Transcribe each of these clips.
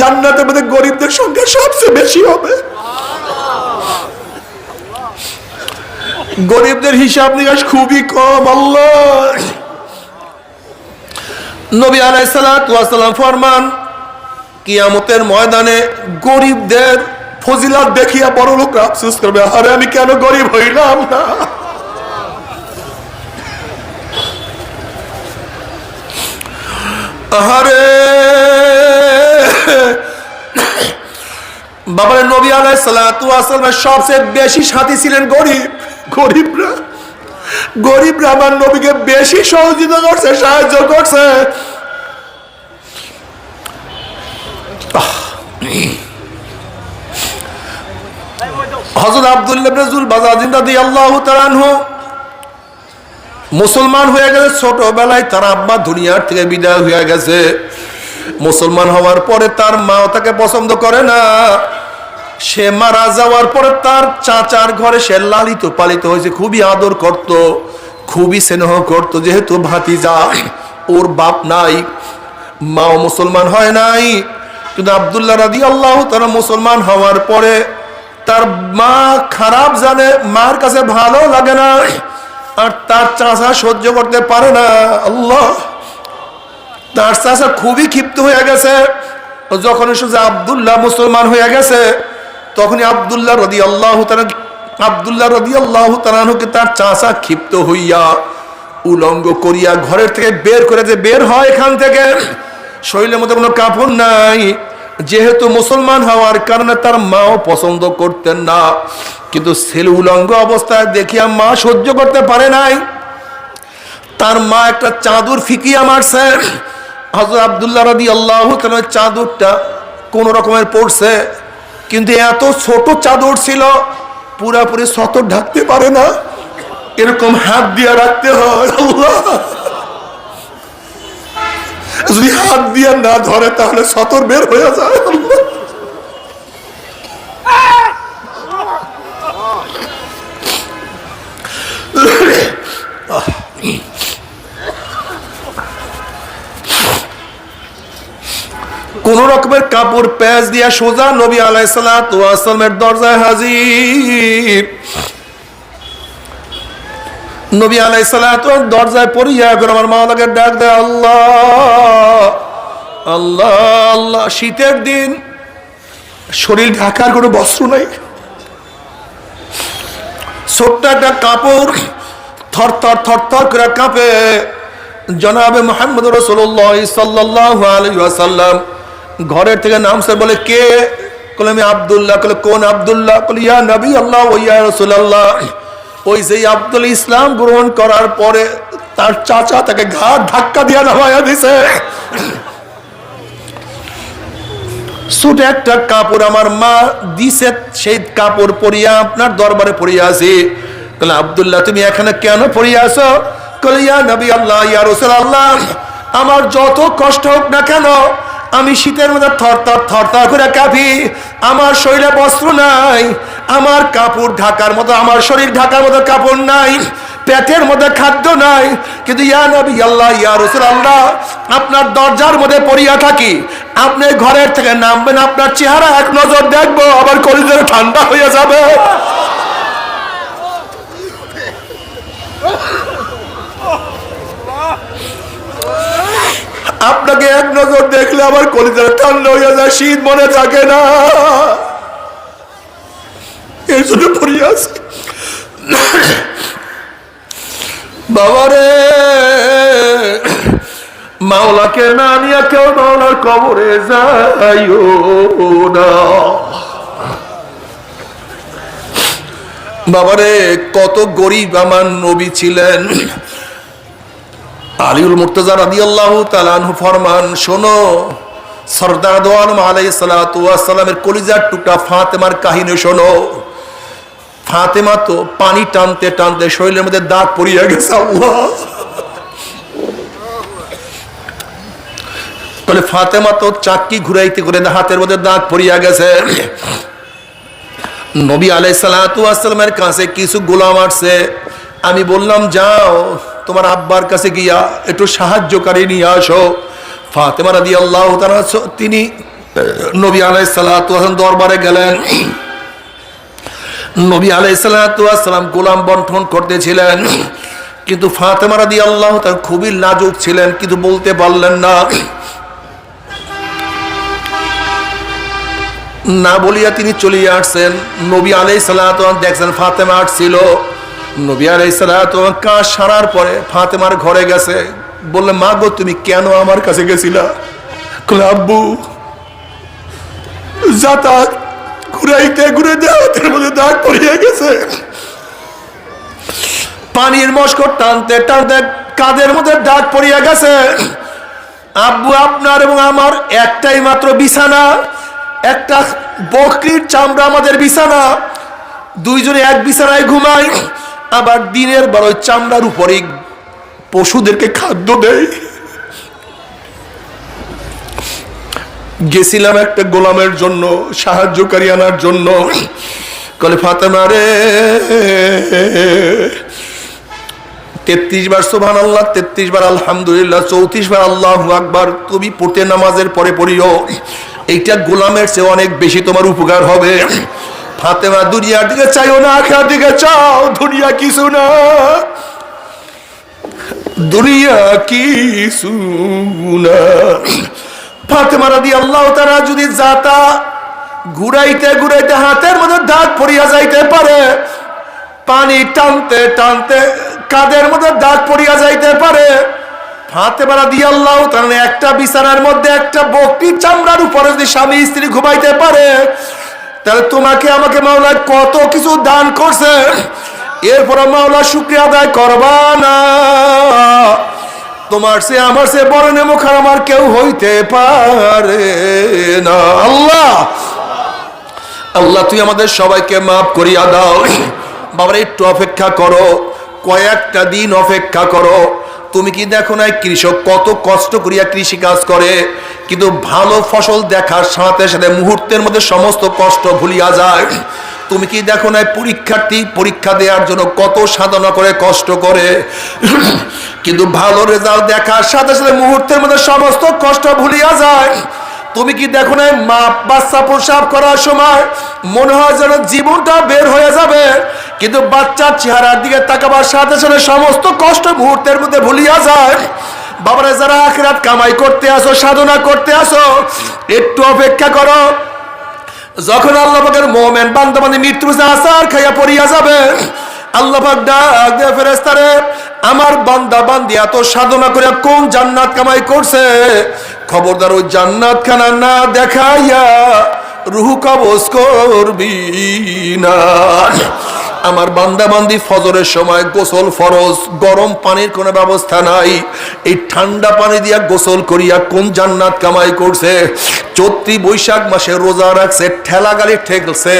জান্নাতের মধ্যে গরিবদের সংখ্যা সবচেয়ে বেশি হবে। গরিবদের হিসাব নিকাশ খুবই কম, আল্লাহ। নবী আলাইসালাম ফরমান, কিয়ামতের ময়দানে গরিবদের ফজিলাত দেখিয়া বড় লোক আফসোস করবে, আরে আমি কেন গরিব হইলাম না? আহারে! বাবার নবী আলাই সালামের সবচেয়ে বেশি সাথী ছিলেন গরিব, গরিবরা। গরিবরা আমার নবীকে বেশি সহযোগিতা করছে, সাহায্য করছে। হজরত আব্দুল্লাহ রাজুল বাজাজিন রাদিয়াল্লাহু তাআলা আনহু মুসলমান হয়ে গেছে ছোটবেলায় তার আব্বা দুনিয়ার থেকে বিদায় হয়ে গেছে। মুসলমান হওয়ার পরে তার মাও তাকে পছন্দ করে না। সে মারা যাওয়ার পরে তার চাচার ঘরে সে লালিত পালিত হয়েছে, খুবই আদর করত, খুবই স্নেহ করত। যেহেতু ভাতিজা, ওর বাপ নাই, মাও মুসলমান হয় নাই, কিন্তু আবদুল্লাহ রাদি আল্লাহ তারা মুসলমান হওয়ার পরে তার মা খারাপ জানে, মার কাছে ভালো লাগে না, আর তার চাষা সহ্য করতে পারে না। আল্লাহ তার চাষা খুবই ক্ষিপ্ত হয়ে গেছে। যখন শুধু আবদুল্লাহ মুসলমান হয়ে গেছে, তখনই আবদুল্লাহ রদি আল্লাহ আবদুল্লাহ রদি আল্লাহ তার চাষা ক্ষিপ্ত হইয়া উলঙ্গ করিয়া ঘরের থেকে বের করে যে বের হয় এখান থেকে। শরীরের মধ্যে কোনো কাপড় নাই। যেহেতু মুসলমান হওয়ার কারণে তার মাও পছন্দ করতেন না। কিন্তু ছেলে উলঙ্গ অবস্থায় দেখিয়া মা সহ্য করতে পারে নাই। তার মা একটা চাদর ফিকিয়া মারছে। হজরত আবদুল্লাহ রাদি আল্লাহ চাদরটা কোন রকমের পড়ছে, কিন্তু এত ছোট চাদর ছিল, পুরাপুরি সতর ঢাকতে পারে না। এরকম হাত দিয়ে রাখতে হয় যদি হাত দিয়ে না ধরে, তাহলে সতর বের হয়ে যায়, আল্লাহ। রকমের কাপড় প্যাচ দিয়া সোজা নবী আলাইসালামের দরজায় হাজির। নবী আলাইসালাম দরজায় পড়িয়া এখন আমার মাওলাকে ডাক দেয়, আল্লাহ আল্লাহ আল্লাহ, শীতের দিন শরীর ঢাকার কোনো বস্ত্র নাই। ছোট্ট একটা কাপড় থর থর থর থর করে কাঁপে। জনাবে মোহাম্মদ রসুল্লাহ সাল্লাহ আলাইসাল্লাম ঘরের থেকে নামছে বলে কে? কলে আমি আবদুল্লাহ, কলে কোন আবদুল্লাহ? কলে ইয়া নবী আল্লাহ ওইয়া রসুল্লাহ ওই সেই আব্দুল ইসলাম গ্রহণ করার পরে তার চাচা তাকে ঘাট ধাক্কা দিয়া নামায়া দিছে। একটা কাপড় আমার মা দিছে, সেই কাপড় পরিয়া আপনার দরবারে পরিয়া আছি। কলে আবদুল্লাহ, তুমি এখানে কেন পরিয়া কলে ইয়া নবী আল্লাহ, ইয়া রসুল আল্লাহ আমার যত কষ্ট হোক না কেন আমি শীতের মধ্যে থর থর থর থর করে কাঁপি। আমার শরীরে বস্ত্র নাই। আমার কাপড় ঢাকার মতো, আমার শরীর ঢাকার মতো কাপড় নাই। পেটের মধ্যে খাদ্য নাই। কিন্তু ইয়া নবী, আল্লাহ, ইয়া রসুল আল্লাহ আপনার দরজার মধ্যে পড়িয়া থাকি। আপনি ঘরের থেকে নামবেন, আপনার চেহারা এক নজর দেখব, আবার কলিজের ঠান্ডা হয়ে যাবে। আপনাকে এক নজর দেখলে আমার কলিজার ঠান্ডা হয়ে যায়, শীত মনে থাকে না। এই জন্য পড়িয়ে আছে বাবারে, মাওলাকে না নিয়ে কেউ মাওলার কবরে যাইও না। বাবারে, কত গরিব আমার নবী ছিলেন। আলিউল মুর্তজা রাদি আল্লাহ তালানহু ফরমান, শোনো, সর্দার দোয়ালম আলাই সালাতামের কলিজার টুকরা ফাতেমার কাহিনী শোনো। ফাতেমা তো পানি টানতে টানতে শরীরের মধ্যে দাগ পড়িয়া গেছে তাহলে ফাতেমা তো চাক্কি ঘুরাইতে করে হাতের মধ্যে দাগ পড়িয়া গেছে। নবী আলাই সালাতামের কাছে কিছু গোলাম আসছে। আমি বললাম, যাও। তোমার আব্বার কাছে গিয়া একটু সাহায্যকারী নিয়ে আসো। ফাতেমা রাদি আল্লাহ তিনি, নবী আলাই সালাম দরবারে গেলেন। নবী আলাই সালাম গোলাম বন্টন করতেছিলেন। কিন্তু ফাতেমা রাদি আল্লাহ তার খুবই লাজুক ছিলেন, কিন্তু বলতে পারলেন না। না বলিয়া তিনি চলিয়ে আসছেন। নবী আলাই সালাম দেখছেন ফাতেমা আসছিল। নবী সারার পরে ফাতেমার ঘরে গেছে। বললে, মা গো, তুমি কেন আমার কাছে গেছিলা? আব্বু ঘুরাইতে ঘুরে মধ্যে দাগ গেছে। পানির মস্কর টানতে টানতে কাদের মধ্যে দাগ পড়িয়া গেছে? আব্বু, আপনার এবং আমার একটাই মাত্র বিছানা, একটা বকরির চামড়া আমাদের বিছানা। দুইজনে এক বিছানায় ঘুমাই আবার দিনের ওই চামড়ার উপরে পশুদেরকে খাদ্য দেয়। গেছিলাম একটা গোলামের জন্য, সাহায্যকারী আনার জন্য। কলে ফাতেমা রে, তেত্রিশ বার সোভান আল্লাহ তেত্রিশ বার আলহামদুলিল্লাহ, চৌত্রিশ বার আল্লাহ আকবার, তুমি পড়তে নামাজের পরে পড়িও। এইটা গোলামের চেয়ে অনেক বেশি তোমার উপকার হবে। ফাতেমা দুনিয়ার দিকে চাইও না আখার দিকে চাও, দুনিয়া কিছু না। দুনিয়া কিছু না। ফাতেমা রাদি আল্লাহ তারা যদি যাতা ঘুরাইতে ঘুরাইতে হাতের মধ্যে দাগ পড়িয়া যাইতে পারে, পানি টানতে টানতে কাদের মধ্যে দাগ পড়িয়া যাইতে পারে হাতে বেড়া দিয়ে আল্লাহ তার একটা বিছানার মধ্যে একটা বকটির চামড়ার উপরে যদি স্বামী স্ত্রী ঘুমাইতে পারে তাহলে তোমাকে আমাকে মাওলা কত কিছু দান করছে। এরপরে মাওলা শুক্রিয়া আদায় করবা না। তোমার সে আমার সে বড় নেমুখার আমার কেউ হইতে পারে না। আল্লাহ! আল্লাহ, তুই আমাদের সবাইকে মাফ করিয়া দাও। বাবার, একটু অপেক্ষা করো। কয়েকটা দিন অপেক্ষা করো। তুমি কি দেখো না কৃষক কত কষ্ট করিয়া কৃষি কাজ করে, কিন্তু ভালো ফসল দেখার সাথে সাথে মুহূর্তের মধ্যে সমস্ত কষ্ট ভুলিয়া যায়। তুমি কি দেখো না পরীক্ষার্থী পরীক্ষা দেওয়ার জন্য কত সাধনা করে, কষ্ট করে। কিন্তু ভালো রেজাল্ট দেখার সাথে সাথে মুহূর্তের মধ্যে সমস্ত কষ্ট ভুলিয়া যায়। তুমি কি দেখো না মা বাচ্চা প্রসাব করার সময় মনে হয় যেন জীবনটা বের হয়ে যাবে। কিন্তু বাচ্চার চেহারার দিকে তাকাবার সাথে সাথে সমস্ত কষ্ট মুহূর্তের মধ্যে ভুলিয়া যায়। বাবারা, যারা আখরাত কামাই করতে আসো, সাধনা করতে আসো, একটু অপেক্ষা করো। যখন আল্লাহ পাকের মোমেন বান্দাবান্দি মৃত্যু আসার খাইয়া পড়িয়া যাবে, আল্লাহ পাক ডাক ফেরেস্তারে আমার বান্দা বান্দি এত সাধনা করে কোন জান্নাত কামাই করছে? খবরদার ওই জান্নাত খানা না দেখাইয়া রুহু কবজ করবি না। আমার বান্দা বান্দি ফজরের সময় গোসল ফরজ, গরম পানির কোনো ব্যবস্থা নাই। এই ঠান্ডা পানি দিয়া গোসল করিয়া কোন জান্নাত কামাই করছে? চৈত্রি বৈশাখ মাসে রোজা রাখছে, ঠেলা গাড়ি ঠেকছে,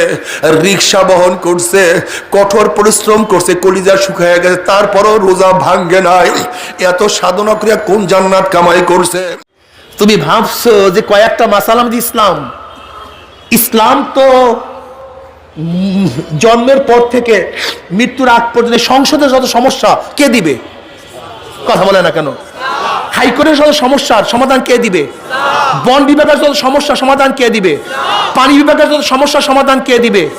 রিক্সা বহন করছে, কঠোর পরিশ্রম করছে, কলিজা শুকায় গেছে, তারপরও রোজা ভাঙ্গে নাই। এত সাধনা করিয়া কোন জান্নাত কামাই করছে? তুমি ভাবছ যে কয়েকটা মাসালাম ইসলাম ইসলাম তো জন্মের পর থেকে মৃত্যুর আগ পর্যন্ত সংসদের যত সমস্যা, কে দিবে? কথা বলে না কেন? হাইকোর্টের যত সমস্যার সমাধান কে দিবে? বন বিভাগের যত সমস্যা, সমাধান কে দিবে? পানি বিভাগের যত সমস্যার সমাধান কে দিবে?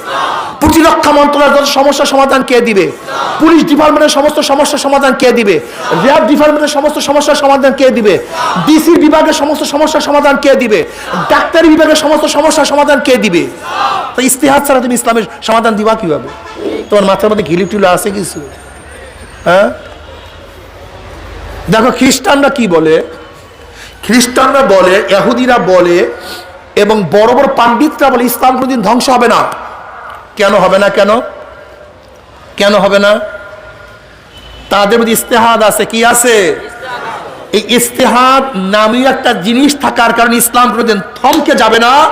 প্রতিরক্ষা মন্ত্রণালয়ের যত সমস্যার সমাধান কে দিবে? পুলিশ ডিপার্টমেন্টের সমস্ত সমস্যার সমাধান কে দিবে? র্যাব ডিপার্টমেন্টের সমস্ত সমস্যার সমাধান কে দিবে? ডিসি বিভাগের সমস্ত সমস্যার সমাধান কে দিবে? ডাক্তারি বিভাগের সমস্ত সমস্যার সমাধান কে দিবে? তো ইস্তেহাদ ছাড়া তুমি ইসলামের সমাধান দিবা কীভাবে? তোমার মাথার মধ্যে ঘিলি টুলি আছে কিছু? হ্যাঁ? দেখো, খ্রিস্টানরা কি বলে? খ্রিস্টানরা বলে, ইহুদিরা বলে, এবং বড় বড় পাণ্ডিতরা বলে, ইসলাম কোনোদিন ধ্বংস হবে না। কেন হবে না কেন? কেন হবে না? তাদের মধ্যে ইস্তেহাদ আছে, কি আছে? এই ইস্তেহাদ নামীয় একটা জিনিস থাকার কারণে ইসলাম কোনোদিন থমকে যাবে না।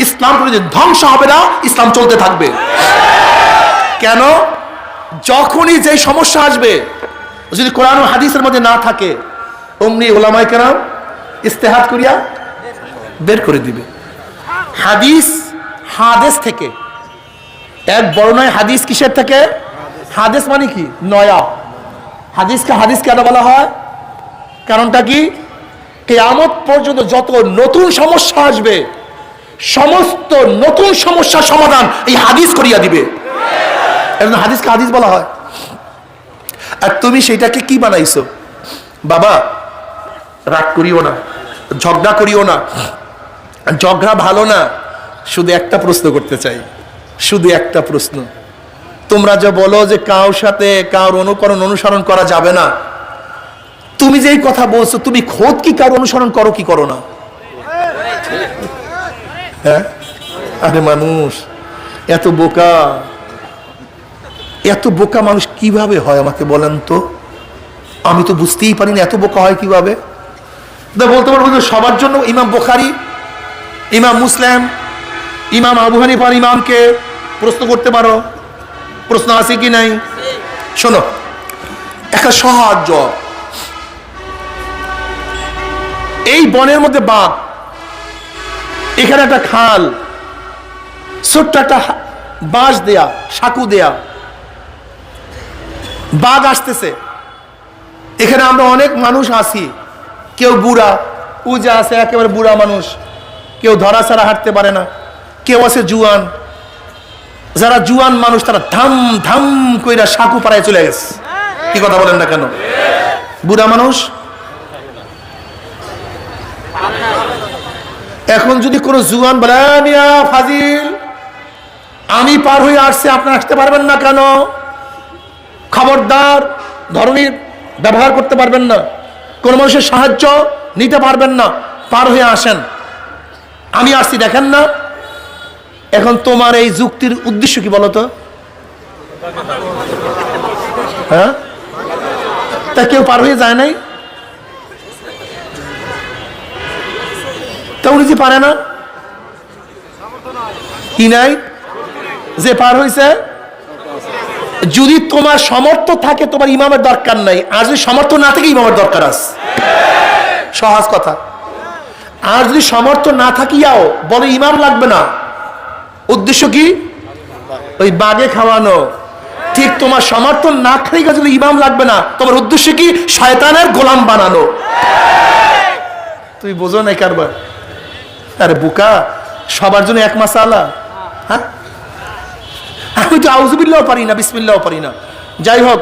ইসলাম ধ্বংস হবে না, ইসলাম চলতে থাকবে। কেন? যখনই যে সমস্যা আসবে, যদি কোরআন হাদিসের মধ্যে না থাকে, অমনি ওলামাই কেরাম ইস্তেহাত করিয়া বের করে দিবে। হাদিস হাদেস থেকে। এক বড় নয়, হাদিস কিসের থেকে? হাদিস মানে কি? নয়া। হাদিসকে হাদিস কেন বলা হয়? কারণটা কি? কেয়ামত পর্যন্ত যত নতুন সমস্যা আসবে সমস্ত নতুন সমস্যার সমাধান এই হাদিস করিয়া দিবে। হাদিসকে হাদিস বলা হয়। আর তুমি সেটাকে কি বানাইছো? বাবা, রাগ করিও না, ঝগড়া করিও না। ঝগড়া ভালো না, শুধু একটা প্রশ্ন করতে চাই। শুধু একটা প্রশ্ন। তোমরা যে বলো যে কার সাথে কার অনুকরণ, অনুসরণ করা যাবে না। তুমি যেই কথা বলছো, তুমি খোদ কি কার অনুসরণ করো, কি করো না? হ্যাঁ আরে মানুষ এত বোকা এত বোকা মানুষ কীভাবে হয় আমাকে বলেন তো? আমি তো বুঝতেই পারি না, এত বোকা হয় কীভাবে? বলতে পারব যে সবার জন্য ইমাম বোখারি, ইমাম মুসলিম, ইমাম আবু হানিফার ইমামকে প্রশ্ন করতে পারো। প্রশ্ন আছে কি নাই? শোনো, একটা সহজ এই বনের মধ্যে বাঘ এখানে একটা খাল, ছোট্ট একটা বাঁশ দেয়া, সাকু দেয়া। বাঘ আসতেছে। এখানে আমরা অনেক মানুষ আসি কেউ বুড়া পূজা আছে একেবারে বুড়া মানুষ। কেউ ধরা ছাড়া হাঁটতে পারে না। কেউ আছে জুয়ান। যারা জুয়ান মানুষ, তারা ধাম ধাম কইরা সাকু পাড়ায় চলে গেছে। কি কথা বলেন না কেন? বুড়া মানুষ? এখন যদি কোনো জুয়ান বলে, "এ মিয়া ফাজিল, আমি পার হয়ে আসছি আপনি আসতে পারবেন না কেন? খবরদার ধরনের ব্যবহার করতে পারবেন না। কোন মানুষের সাহায্য নিতে পারবেন না, পার হয়ে আসেন। আমি আসছি, দেখেন না। এখন তোমার এই যুক্তির উদ্দেশ্য কি বলতো হ্যাঁ? তা কেউ পার হয়ে যায় নাই? উনি যে পারে না। কি নাই? যে পার হয়েছে যদি তোমার সমর্থ থাকে, তোমার ইমামের দরকার নাই। আর যদি সমর্থ না থাকে, ইমামের দরকার আছে। সহজ কথা। আর যদি সমর্থ না থাকিয়াও বলে ইমাম লাগবে না। উদ্দেশ্য কি? ওই বাগে খাওয়ানো। ঠিক তোমার সমর্থন না খাইকা যদি ইমাম লাগবে না, তোমার উদ্দেশ্য কি? শয়তানের গোলাম বানানো। তুই বোঝো না কারবার। আরে বুকা সবার জন্য এক মাস আলা হ্যাঁ? আমি তো আউজুবিল্লাও পারি না বিসমিল্লাও পারি না। যাই হোক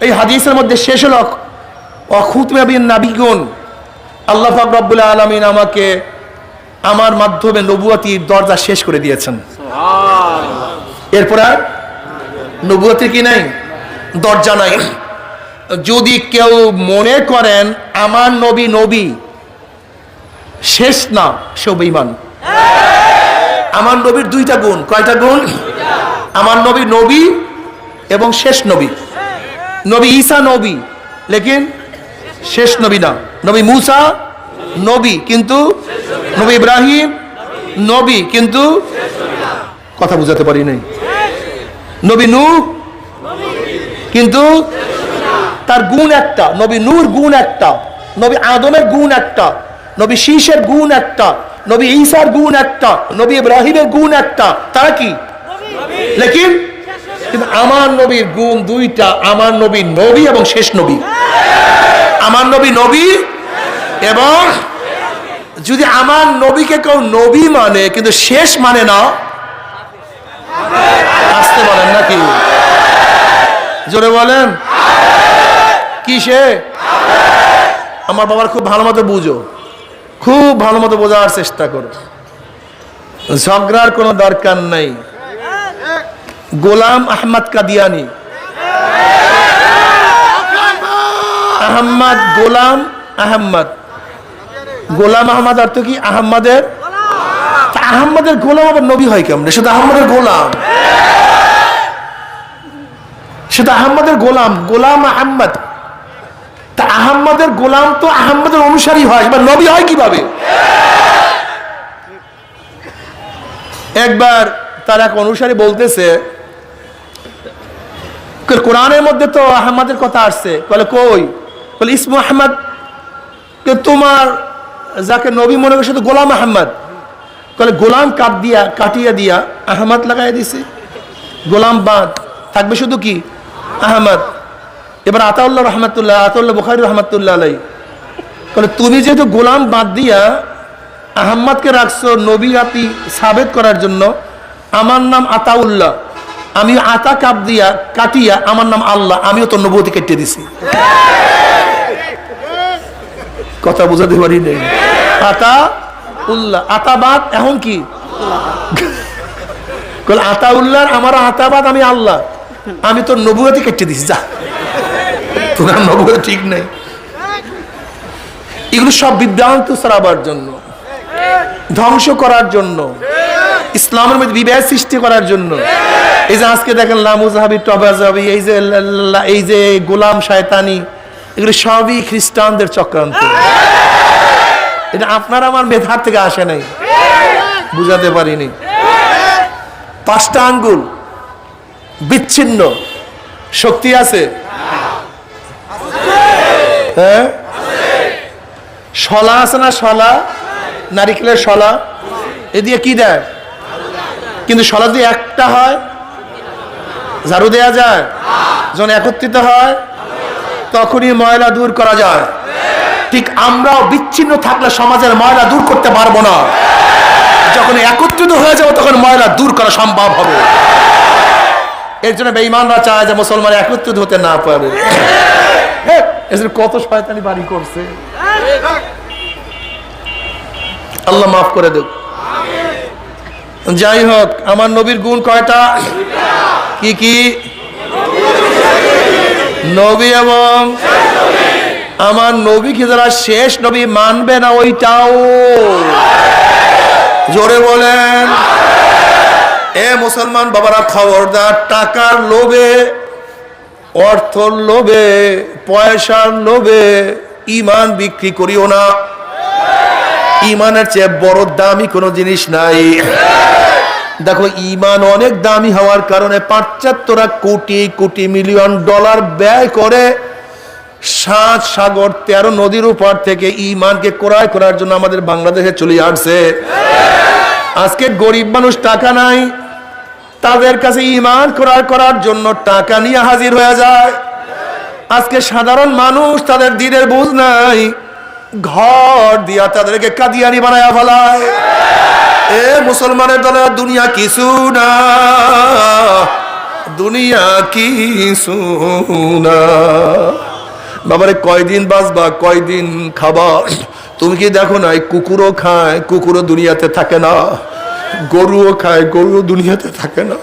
এই হাদিসের মধ্যে শেষ হল অখুতমাবিন নাবিগুন। আল্লাহ পাক রব্বুল আলমিন আমাকে আমার মাধ্যমে নবুয়াতির দরজা শেষ করে দিয়েছেন। এরপর আর নবুয়াতির কি নাই? দরজা নাই। যদি কেউ মনে করেন আমার নবী নবী শেষ না সে বেঈমান। আমার নবীর দুইটা গুণ। কয়টা গুণ? আমার নবী নবী এবং শেষ নবী। নবী ঈসা নবী, লেকিন শেষ নবী না। নবী মুসা নবী, কিন্তু নবী ইব্রাহিম নবী, কিন্তু কথা বুঝাতে পারি নাই। নবী নূহ, কিন্তু তার গুণ একটা। নবী নূর গুণ একটা। নবী আদমের গুণ একটা। নবী শীষের গুণ একটা, নবী ঈসার গুণ একটা, নবী ইব্রাহিমের গুণ একটা, তারা কি? লেকিন? কিন্তু আমার নবীর গুণ দুইটা, আমার নবী নবী এবং শেষ নবী। আমার নবী নবী এবং যদি আমার নবীকে কেউ নবী মানে কিন্তু শেষ মানে না, আসতে বলেন নাকি? জোরে বলেন। কি সে আমার বাবার খুব ভালো মতো বুঝো। খুব ভালো মতো বোঝার চেষ্টা করো। ঝগড়ার কোনো দরকার নাই। গোলাম আহমদ কাদিয়ানি। আহম্মদ গোলাম আহম্মদ গোলাম আহমদ আর তো কি আহম্মদের আহম্মদের গোলাম আবার নবী হয় কেমন? শুধু আহম্মদের গোলাম। শুধু আহম্মদের গোলাম। গোলাম আহম্মদ আহম্মদের গোলাম তো আহম্মদের অনুসারী হয়, এবার নবী হয় কীভাবে? একবার তার এক অনুসারী বলতেছে কোরআনের মধ্যে তো আহমদের কথা আসছে। বলে, কই? বলে, ইসমু আহমদ তোমার, যাকে নবী মনে করছে তো গোলাম আহমদ বলে, গোলাম কাট দিয়া, কাটিয়া দিয়া আহমদ লাগাই দিছে। গোলাম বাঁধ, থাকবে শুধু কি? আহমদ এবার আতাউল্লাহ রহমতুল্লাহ, আতাউল্লাহ বুখারি রহমতুল্লাহ আলাই বলে তুমি যেহেতু গোলাম বাদ দিয়া আহম্মদকে রাখছো নবী আতি সাবেত করার জন্য, আমার নাম আতাউল্লাহ আমি আতা কাপ দিয়া কাটিয়া আমার নাম আল্লাহ, আমিও তো নবতী কেটে দিছি। কথা বোঝাতে পারি নেই। আতা উল্লাহ আতাবাদ এখন কি? আতা উল্লাহ আমার আতাবাদ আমি আল্লাহ, আমি তো নবুয়াতি কেটে দিছি, যা। নবুয় ঠিক নেই। এগুলো সব বিভ্রান্ত সরাবার জন্য, ধ্বংস করার জন্য, ইসলামের মধ্যে বিবাহ সৃষ্টি করার জন্য। এই যে আজকে দেখেন লামুজাহাবি টবাজাবি এই যে এই যে গোলাম শায়তানি, এগুলো সবই খ্রিস্টানদের চক্রান্ত। এটা আপনার আমার মেধার থেকে আসে নাই। বুঝাতে পারিনি। পাঁচটা আঙ্গুল, বিচ্ছিন্ন, শক্তি আছে। হ্যাঁ? শলা আছে না শলা? নারিকেলের শলা? এ দিয়ে কি দেয়? কিন্তু শলা দিয়ে একটা হয়, ঝাড়ু দেয়া যায়, যখন একত্রিত হয়, তখনই ময়লা দূর করা যায়। ঠিক আমরাও বিচ্ছিন্ন থাকলে সমাজের ময়লা দূর করতে পারব না। যখন একত্রিত হয়ে যাব, তখন ময়লা দূর করা সম্ভব হবে। এর জন্য বেঈমানরা চায় যে মুসলমান একত্রিত হতে না পারে। জন্য কত শয়তানি বাড়ি করছে। আল্লাহ মাফ করে দেব। যাই হোক, আমার নবীর গুণ কয়টা? কি কি? নবী এবং আমার নবীকে যারা শেষ নবী মানবে না, ওইটাও। জোরে বলেন। এ মুসলমান বাবারা, খবরদার, টাকার লোভে অর্থর লোভে, পয়সার লোভে ইমান বিক্রি করিও না। ইমানের চেয়ে বড় দামি কোনো জিনিস নাই। দেখো ইমান অনেক দামি হওয়ার কারণে পাশ্চাত্যরা কোটি কোটি মিলিয়ন ডলার ব্যয় করে সাত সাগর, তেরো নদীর উপর থেকে ইমানকে ক্রয় করার জন্য আমাদের বাংলাদেশে চলে আসছে। আজকে গরিব মানুষ টাকা নাই তাদের কাছে ইমান ক্রয় করার জন্য টাকা নিয়ে হাজির হয়ে যায়। আজকে সাধারণ মানুষ তাদের দিনের বুঝ নাই। ঘর দিয়া তাদেরকে কাদিয়ানি বানায় ফেলায়। এ মুসলমানের দলে দুনিয়া কিছু না। দুনিয়া কিছু না। বাবারে, কয়দিন বাঁচবা, কয়দিন খাবা? তুমি কি দেখো না কুকুরও খায়, কুকুরও দুনিয়াতে থাকে না। গরুও খায়, গরুও দুনিয়াতে থাকে না।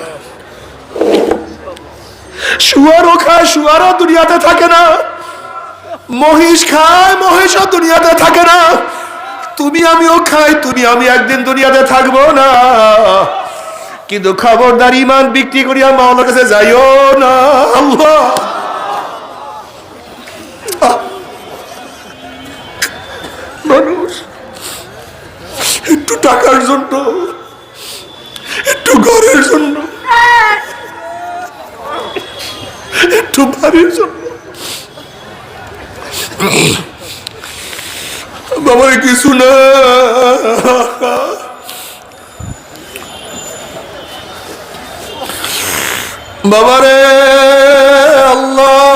শুয়ারও খায়, শুয়ারও দুনিয়াতে থাকে না। মহিষ খায়, মহিষও দুনিয়াতে থাকে না। তুমি আমিও খাই, তুমি আমি একদিন দুনিয়াতে থাকব না। কিন্তু খবরদার ইমান বিক্রি করিয়া মাওলার কাছে যাইও না। আল্লাহ। মানুষ, একটু টাকার জন্য ঘরের জন্য। একটু জন্য। বাবার কিছু না। বাবারে আল্লাহ।